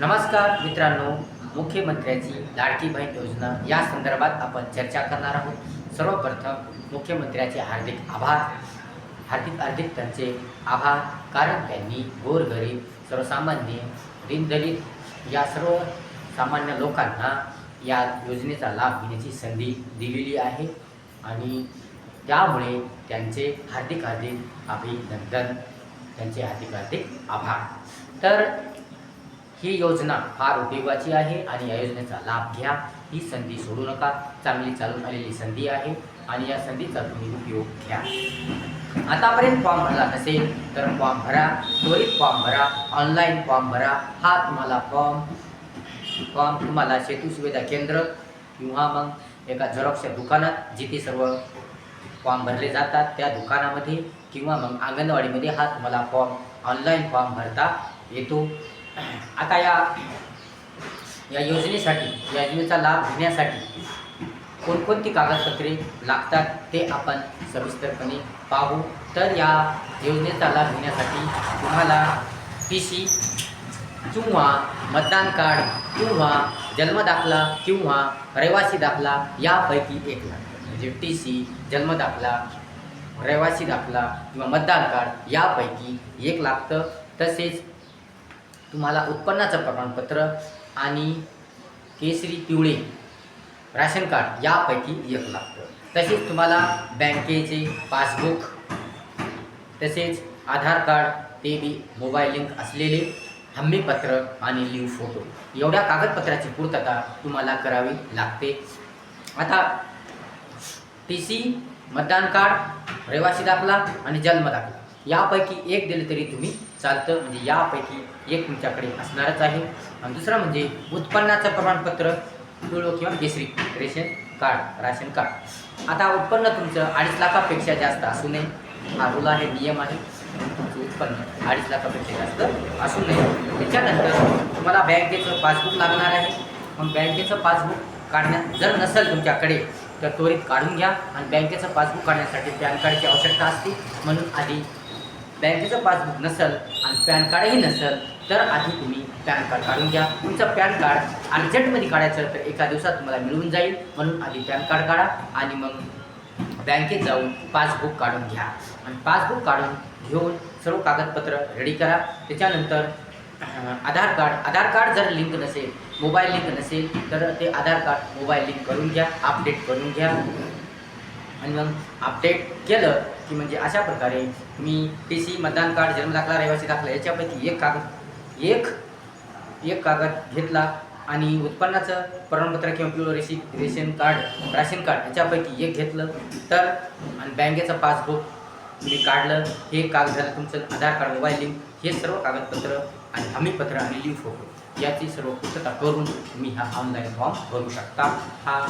नमस्कार मित्रांनो मुख्यमंत्र्याची लाडकी बहीण योजना या संदर्भात आपण चर्चा करणार आहोत. सर्वप्रथम मुख्यमंत्र्याचे हार्दिक आभार. हार्दिक हार्दिक त्यांचे आभार. कारण त्यांनी गोरगरीब सर्वसामान्य दीनदलित या सर्व सामान्य लोकांना या योजनेचा लाभ घेण्याची संधी दिलेली आहे आणि त्यामुळे त्यांचे हार्दिक हार्दिक अभिनंदन त्यांचे हार्दिक हार्दिक आभार. तर ही योजना फार उपयोगाची आहे आणि या योजनेचा लाभ घ्या. ही संधी सोडू नका. चांगली चालून आलेली संधी आहे आणि या संधीचा तुम्ही उपयोग घ्या. आतापर्यंत फॉर्म भरला नसेल तर फॉर्म भरा. त्वरित फॉर्म भरा. ऑनलाईन फॉर्म भरा. हा तुम्हाला फॉर्म फॉर्म तुम्हाला सेतू सुविधा केंद्र किंवा मग एका झेरॉक्सच्या दुकानात जिथे सर्व फॉर्म भरले जातात त्या दुकानामध्ये किंवा मग अंगणवाडीमध्ये हा तुम्हाला फॉर्म ऑनलाईन फॉर्म भरता येतो. आता या या योजनेसाठी या योजनेचा लाभ घेण्यासाठी कोणकोणती कागदपत्रे लागतात ते आपण सविस्तरपणे पाहू. तर या योजनेचा लाभ घेण्यासाठी तुम्हाला पी सी किंवा मतदान कार्ड किंवा जन्मदाखला किंवा रहिवासी दाखला यापैकी एक लागतं म्हणजे टी सी जन्मदाखला रहिवासी दाखला किंवा मतदान कार्ड यापैकी एक लागतं. तसेच तुम्हाला उत्पन्नाचं प्रमाणपत्र आणि केसरी पिवळे राशन कार्ड यापैकी एक लागतं. तसेच तुम्हाला बँकेचे पासबुक तसेच आधार कार्ड ते बी मोबाईल लिंक असलेले हमीपत्र आणि लिव फोटो. एवढ्या कागदपत्राची पूर्तता तुम्हाला करावी लागते. आता टी सी मतदान कार्ड रहिवासी दाखला आणि जन्म दाखला. यापैकी एक दिलं तरी तुम्ही चालतं म्हणजे यापैकी एक तुमच्याकडे असणारच आहे. आणि दुसरं म्हणजे उत्पन्नाचं प्रमाणपत्र पिवळं किंवा केसरी रेशन कार्ड राशन कार्ड. आता उत्पन्न तुमचं अडीच लाखापेक्षा जास्त असू नये. हा रूल आहे नियम आहे. तुमचं उत्पन्न अडीच लाखापेक्षा जास्त असू नये. त्याच्यानंतर तुम्हाला बँकेचं पासबुक लागणार आहे. मग बँकेचं पासबुक काढण्यात जर नसेल तुमच्याकडे तर त्वरित काढून घ्या. आणि बँकेचं पासबुक काढण्यासाठी पॅन कार्डची आवश्यकता असते. म्हणून आधी बँकेचं पासबुक नसेल आणि पॅन कार्डही नसेल तर आधी तुम्ही पॅन कार्ड काढून घ्या. तुमचं पॅन कार्ड अर्जंटमध्ये काढायचं तर एका दिवसात तुम्हाला मिळून जाईल. म्हणून आधी पॅन कार्ड काढा आणि मग बँकेत जाऊन पासबुक काढून घ्या. आणि पासबुक काढून घेऊन सर्व कागदपत्र रेडी करा. त्याच्यानंतर आधार कार्ड आधार कार्ड जर लिंक नसेल मोबाईल लिंक नसेल तर ते आधार कार्ड मोबाईल लिंक करून घ्या अपडेट करून घ्या. आणि मग अपडेट केलं की म्हणजे अशा प्रकारे मी टी सी मतदान कार्ड जन्मदाखला रहिवासी दाखला याच्यापैकी एक कागद एक एक कागद घेतला आणि उत्पन्नाचं प्रमाणपत्र किंवा पिवळं रेशी रेशन कार्ड राशन कार्ड याच्यापैकी एक घेतलं. तर आणि बँकेचं पासबुक तुम्ही काढलं. हे कागद झालं तुमचं आधार कार्ड मोबाईल लिंक. हे सर्व कागदपत्र आणि हमीपत्र आणि लिंक फोटो. याची सर्व पूर्तता करून तुम्ही हा ऑनलाईन फॉर्म भरू शकता. हा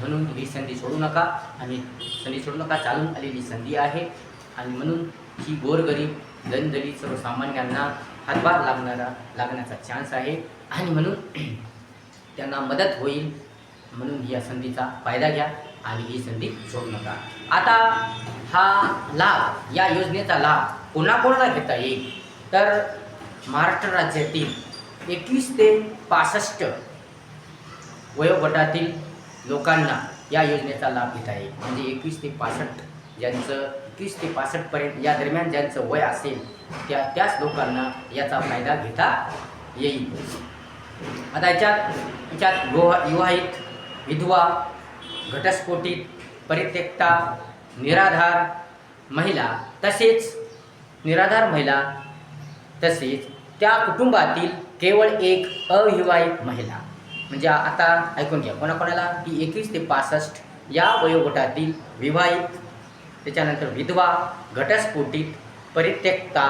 म्हणून ही संधी सोडू नका आणि संधी सोडू नका चालून आलेली संधी आहे. आणि म्हणून ही गोरगरीब दलित सर्वसामान्यांना हातभार लागणारा लागण्याचा चान्स आहे. आणि म्हणून त्यांना मदत होईल. म्हणून या संधीचा फायदा घ्या आणि ही संधी सोडू नका. आता हा लाभ या योजनेचा लाभ कोणाकोणाला घेता येईल? तर महाराष्ट्र राज्यातील एकवीस ते पासष्ट वयोगटातील लोकांना या योजनेचा लाभ घेता येईल. म्हणजे एकवीस ते पासष्ट ज्यांचं एकवीस ते पासष्टपर्यंत या दरम्यान ज्यांचं वय असेल त्या त्याच लोकांना याचा फायदा घेता येईल. आता याच्यात याच्यात गोवा विवाहित विधवा घटस्फोटित परित्यक्ता निराधार महिला तसेच निराधार महिला तसेच त्या कुटुंबातील केवळ एक अविवाहित महिला म्हणजे आता ऐकून घ्या कोणाकोणाला की एकवीस ते पासष्ट या वयोगटातील विवाहित त्याच्यानंतर विधवा घटस्फोटित परित्यक्ता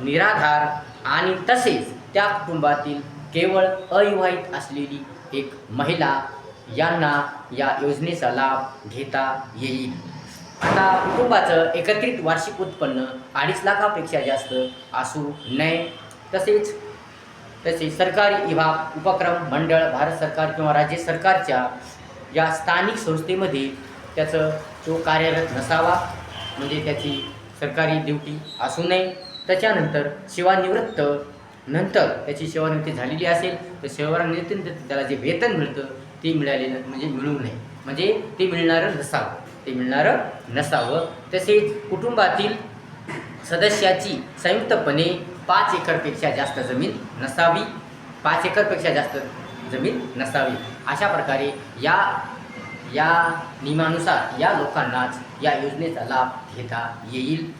निराधार आणि तसेच त्या कुटुंबातील केवळ अविवाहित असलेली एक महिला यांना या योजनेचा लाभ घेता येईल. आता कुटुंबाचं एकत्रित वार्षिक उत्पन्न अडीच लाखापेक्षा जास्त असू नये. तसेच तसेच सरकारी विभाग उपक्रम मंडळ भारत सरकार किंवा राज्य सरकारच्या या स्थानिक संस्थेमध्ये त्याचं तो कार्यरत नसावा म्हणजे त्याची सरकारी ड्युटी असू नये. त्याच्यानंतर सेवानिवृत्त नंतर त्याची सेवानिवृत्ती झालेली असेल तर सेवानिवृत्तीनंतर त्याला जे वेतन मिळतं ते मिळालेलं म्हणजे मिळू नये. म्हणजे ते मिळणारं नसावं. ते मिळणारं नसावं. तसेच कुटुंबातील सदस्याची संयुक्तपणे पाच एकरपेक्षा जास्त जमीन नसावी. पाच एकरपेक्षा जास्त जमीन नसावी. अशा प्रकारे या या नियमानुसार या लोकांनाच या योजनेचा लाभ घेता येईल.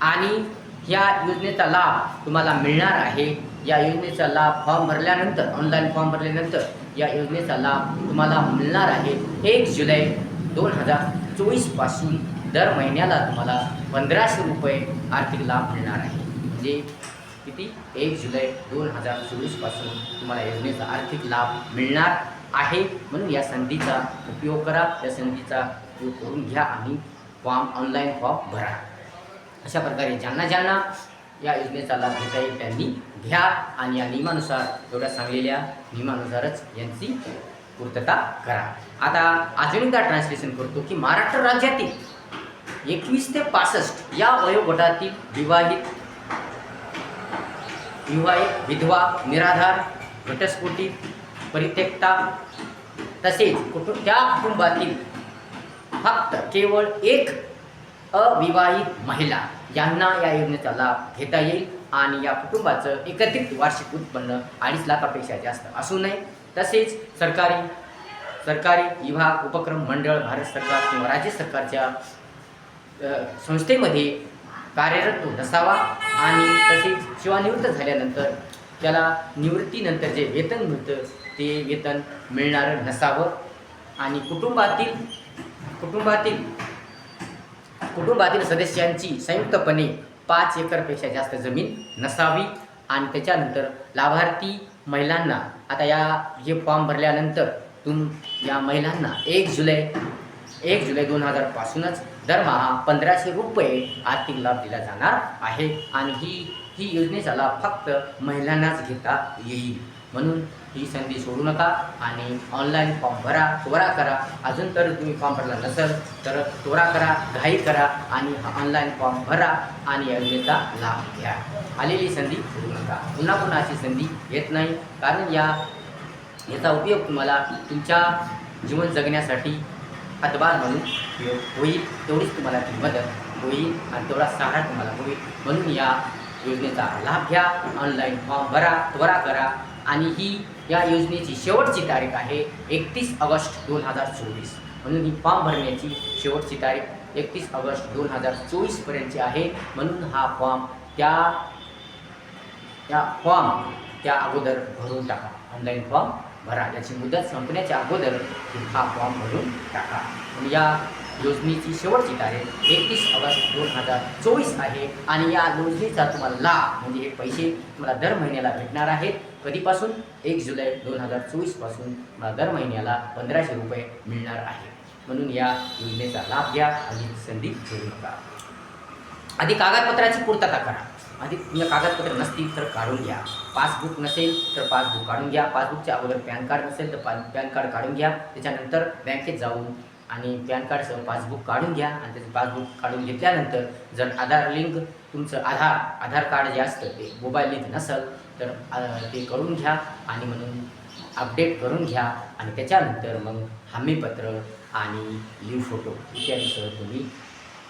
आणि या योजनेचा लाभ तुम्हाला मिळणार आहे. या योजनेचा लाभ फॉर्म भरल्यानंतर ऑनलाईन फॉर्म भरल्यानंतर या योजनेचा लाभ तुम्हाला मिळणार आहे. एक जुलै दोन हजार चोवीसपासून दर महिन्याला तुम्हाला पंधराशे रुपये आर्थिक लाभ मिळणार आहे. म्हणजे किती? एक जुलै दोन हजार चोवीसपासून तुम्हाला योजनेचा आर्थिक लाभ मिळणार आहे. म्हणून या संधीचा उपयोग करा. या संधीचा उपयोग करून घ्या आणि फॉर्म ऑनलाईन फॉर्म भरा. अशा प्रकारे ज्यांना ज्यांना या योजनेचा लाभ घेता येईल त्यांनी घ्या आणि या नियमानुसार एवढ्या सांगलेल्या नियमानुसारच यांची पूर्तता करा. आता अजून एकदा ट्रान्सलेशन करतो की महाराष्ट्र राज्यातील एकवीस ते पासष्ट या वयोगटातील विवाहित विवाहित विधवा निराधार घटस्फोटी परित्यक्ता तसेच कुटुंब त्या कुटुंबातील फक्त केवळ एक अविवाहित महिला यांना या योजनेचा लाभ घेता येईल आणि या कुटुंबाचं एकत्रित वार्षिक उत्पन्न अडीच लाखापेक्षा जास्त असू नये. तसेच सरकारी सरकारी विभाग उपक्रम मंडळ भारत सरकार किंवा राज्य सरकारच्या संस्थेमध्ये कार्यरत तो नसावा आणि तसेच सेवानिवृत्त झाल्यानंतर त्याला निवृत्तीनंतर जे वेतन मिळतं ते वेतन मिळणारं नसावं. आणि कुटुंबातील कुटुंबातील कुटुंबातील सदस्यांची संयुक्तपणे पाच एकरपेक्षा जास्त जमीन नसावी. आणि त्याच्यानंतर लाभार्थी महिलांना आता या हे फॉर्म भरल्यानंतर तुम या महिलांना एक जुलै एक जुलै दोन हजारपासूनच दरमहा पंधराशे रुपये आर्थिक लाभ दिला जाणार आहे. आणि ही ही योजनेचा लाभ फक्त महिलांनाच घेता येईल. म्हणून ही संधी सोडू नका आणि ऑनलाईन फॉर्म भरा त्वरा करा. अजून तर तुम्ही फॉर्म भरला नसेल तर त्वरा करा घाई करा आणि ऑनलाईन फॉर्म भरा आणि योजनेचा लाभ घ्या. आलेली संधी सोडू नका. पुन्हा पुन्हा अशी संधी येत नाही. कारण या याचा उपयोग तुम्हाला तुमच्या जीवन जगण्यासाठी हातबार म्हणून होईल तेवढीच तुम्हाला ती मदत होईल आणि तेवढा सहारा तुम्हाला होईल. म्हणून या योजनेचा लाभ घ्या ऑनलाईन फॉर्म भरा त्वरा करा आणि ही या योजनेची शेवटची तारीख आहे एकतीस ऑगस्ट दोन हजार चोवीस. म्हणून ही फॉर्म भरण्याची शेवटची तारीख एकतीस ऑगस्ट दोन हजार चोवीसपर्यंतची आहे. म्हणून हा फॉर्म त्या त्या फॉर्म त्या अगोदर भरून टाका. ऑनलाईन फॉर्म भरा मुदत संपण्याच्या अगोदर हा फॉर्म भरून टाका. या योजनेची शेवटची तारीख एकतीस ऑगस्ट दोन हजार चोवीस आहे. आणि या योजनेचा तुम्हाला लाभ म्हणजे हे पैसे तुम्हाला दर महिन्याला भेटणार आहेत. कधीपासून? एक जुलै दोन हजार चोवीसपासून तुम्हाला दर महिन्याला पंधराशे रुपये मिळणार आहे. म्हणून या योजनेचा लाभ घ्या. आणि संधी घेऊ नका. आधी कागदपत्राची पूर्तता करा. आधी तुमच्या कागदपत्र नसतील तर काढून घ्या. पासबुक नसेल तर पासबुक काढून घ्या. पासबुकच्या अगोदर पॅन कार्ड नसेल तर पा पॅन कार्ड काढून घ्या. त्याच्यानंतर बँकेत जाऊन आणि पॅन कार्डसह पासबुक काढून घ्या आणि त्याचं पासबुक काढून घेतल्यानंतर जर आधार लिंक तुमचं आधार आधार कार्ड जे असतं ते मोबाईल लिंक नसेल तर ते करून घ्या आणि म्हणून अपडेट करून घ्या आणि त्याच्यानंतर मग हमीपत्र आणि लिव्ह फोटो इत्यादीसह तुम्ही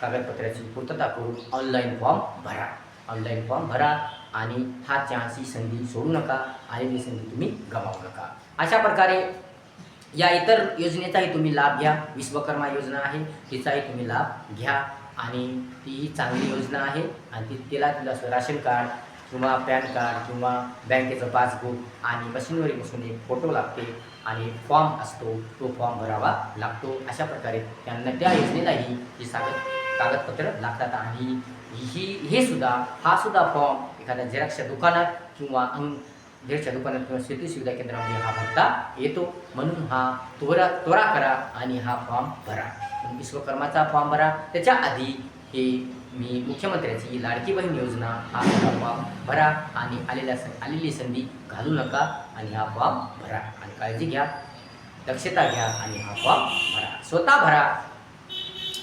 कागदपत्राची पूर्तता करून ऑनलाईन फॉर्म भरा. ऑनलाईन फॉर्म भरा आणि हा चान्स ही संधी सोडू नका आलेली संधी तुम्ही गमावू नका. अशा प्रकारे या इतर योजनेचाही तुम्ही लाभ घ्या. विश्वकर्मा योजना आहे तिचाही तुम्ही लाभ घ्या आणि ती चांगली योजना आहे आणि ती तिला तुला असं राशन कार्ड किंवा पॅन कार्ड किंवा बँकेचं पासबुक आणि मशीनवरी बसून एक फोटो लागते आणि फॉर्म असतो तो फॉर्म भरावा लागतो. अशा प्रकारे त्यांना त्या योजनेलाही ही सागद कागदपत्र लागतात आणि ही हे सुद्धा हा सुद्धा फॉर्म एखाद्या झेरॉक्सच्या दुकानात किंवा अंग झेरच्या दुकानात किंवा शेती सुविधा केंद्रामध्ये हा भरता येतो. म्हणून हा त्वरा त्वरा करा आणि हा फॉर्म भरा. विश्वकर्माचा फॉर्म भरा. त्याच्या आधी हे मी मुख्यमंत्र्याची लाडकी बहीण योजना हा सुद्धा फॉर्म भरा आणि आलेल्या स आलेली संधी घालू नका आणि हा फॉर्म भरा. आणि काळजी घ्या दक्षता घ्या आणि हा फॉर्म भरा. स्वतः भरा.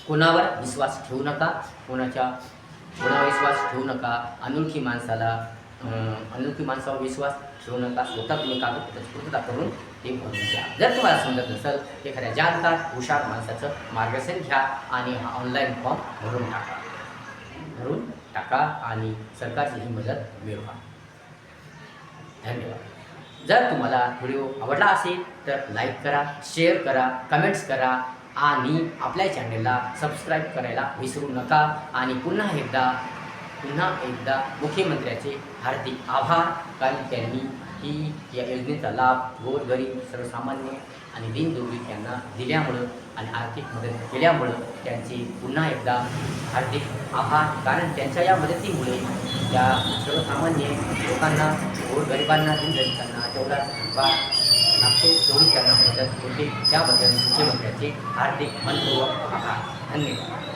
कोणावर विश्वास ठेवू नका. कोणाच्या कोणावर विश्वास ठेवू नका अनोळखी माणसाला अनोळखी माणसावर विश्वास ठेवू नका स्वतः तुम्ही कागदपत्राची पूर्तता करून ते भरून घ्या. जर तुम्हाला समजत नसेल एखाद्या जाणकार हुशार माणसाचं मार्गदर्शन घ्या आणि हा ऑनलाईन फॉर्म भरून टाका. भरून टाका आणि सरकारची ही मदत मिळवा. धन्यवाद. जर तुम्हाला व्हिडिओ आवडला असेल तर लाईक करा शेअर करा कमेंट्स करा. आणि आपल्या चॅनलला सबस्क्राईब करायला विसरू नका. आणि पुन्हा एकदा पुन्हा एकदा मुख्यमंत्र्याचे हार्दिक आभार. कारण त्यांनी ही या योजनेचा लाभ गोरगरीब सर्वसामान्य आणि दिनदुर्गीत यांना दिल्यामुळं आणि आर्थिक मदत केल्यामुळं त्यांचे पुन्हा एकदा हार्दिक आभार. कारण त्यांच्या या मदतीमुळे त्या सर्वसामान्य लोकांना गोरगरिबांना दिनदलितांना तेवढा बा लागतो. तेवढी त्यांना मदत होते. त्याबद्दल तुमचे मुख्यमंत्र्याचे हार्दिक मनपूर्वक आभार. धन्यवाद.